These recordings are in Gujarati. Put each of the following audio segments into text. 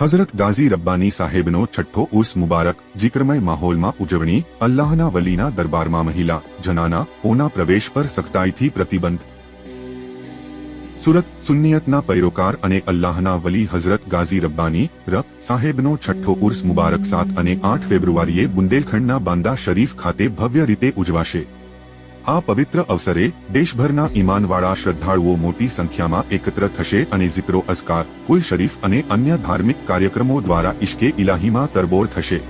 હઝરત ગાઝી રબ્બાની સાહેબનો છઠ્ઠો ઉર્સ મુબારક જીકરમય માહોલમાં ઉજવણી, અલ્લાહના વલીના દરબારમાં મહિલા, જનાના, ઓના પ્રવેશ પર સખ્તાઈથી પ્રતિબંધ. સુરત સુન્નિયતના પૈરોકાર અને અલ્લાહના વલી હઝરત ગાઝી રબ્બાની ર, સાહેબનો છઠ્ઠો ઉર્સ મુબારક સાત અને આઠ ફેબ્રુઆરીએ બુંદેલખંડના બાંદા શરીફ ખાતે ભવ્ય રીતે ઉજવાશે. આ પવિત્ર અવસરે દેશભરના ઈમાનવાળા શ્રદ્ધાળુઓ મોટી સંખ્યામાં એકત્ર થશે અને ઝિક્રો અસ્કાર કુલ શરીફ અને અન્ય ધાર્મિક કાર્યક્રમો દ્વારા ઇશ્કે ઇલાહીમાં તરબોળ થશે.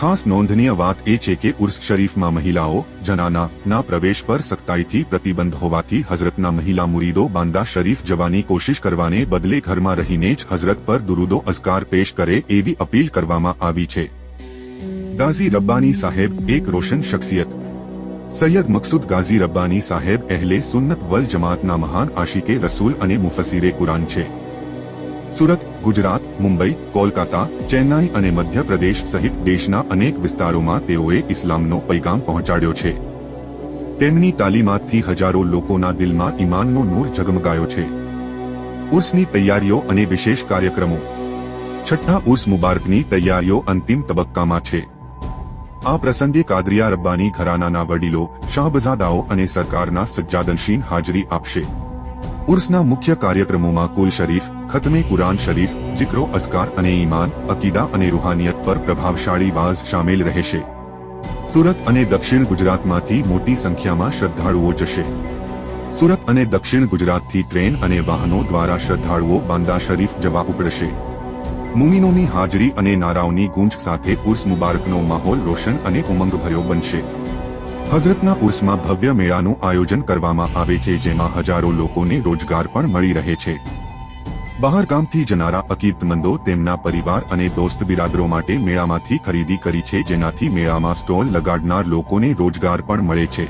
ખાસ નોંધનીય વાત એ છે કે ઉર્સ શરીફમાં મહિલાઓ જનાના ના પ્રવેશ પર સખ્તાઈથી પ્રતિબંધ હોવાથી હઝરતના મહિલા મુરીદો બાંદા શરીફ જવાની કોશિશ કરવાને બદલે ઘરમાં રહીને જ હઝરત પર દુરુદો અસ્કાર પેશ કરે એવી અપીલ કરવામાં આવી છે. ગાઝી રબ્બાની સાહેબ, એક રોશન શખ્સિયત. સૈયદ મકસૂદ ગાઝી રબ્બાની સાહેબ અહેલે સુન્નત વલ જમાતના મહાન આશિકે રસૂલ અને મુફસીરે કુરાન છે. સુરત, ગુજરાત, મુંબઈ, કોલકાતા, ચેન્નાઈ અને મધ્યપ્રદેશ સહિત દેશના અનેક વિસ્તારોમાં તેઓએ ઇસ્લામનો પૈગામ પહોંચાડ્યો છે. તેમની તાલીમાતથી હજારો લોકોના દિલમાં ઈમાનનો નૂર ઝગમગાયો છે. ઉર્સની તૈયારીઓ અને વિશેષ કાર્યક્રમો. છઠ્ઠા ઉર્સ મુબારકની તૈયારીઓ અંતિમ તબક્કામાં છે. આ પ્રસંગે કાદરિયા રબ્બાની ઘરાનાના વડીલો, શાહબઝાદાઓ અને સરકારના સજ્જાદનશીન હાજરી આપશે. ઉર્સના મુખ્ય કાર્યક્રમોમાં કુલ શરીફ, ખતમે કુરાન શરીફ, જિક્રો અસ્કાર અને ઈમાન, અકીદા અને રૂહાનિયત પર પ્રભાવશાળી વાઝ શામેલ રહેશે. સુરત અને દક્ષિણ ગુજરાતમાંથી મોટી સંખ્યામાં શ્રદ્ધાળુઓ જશે. સુરત અને દક્ષિણ ગુજરાતથી ટ્રેન અને વાહનો દ્વારા શ્રદ્ધાળુઓ બાંદા શરીફ જવા ઉપડશે. મુમીનોની હાજરી અને નારાઓની ગુંજ સાથે ઉર્સ મુબારકનો માહોલ રોશન અને ઉમંગભર્યો બનશે. હઝરતના ઉર્સમાં ભવ્ય મેળાનું આયોજન કરવામાં આવે છે, જેમાં હજારો લોકોને રોજગાર પણ મળી રહે છે. બહારગામથી જનારા અકીર્તમંદો તેમના પરિવાર અને દોસ્ત બિરાદરો માટે મેળામાંથી ખરીદી કરી છે, જેનાથી મેળામાં સ્ટોલ લગાડનાર લોકોને રોજગાર પણ મળે છે.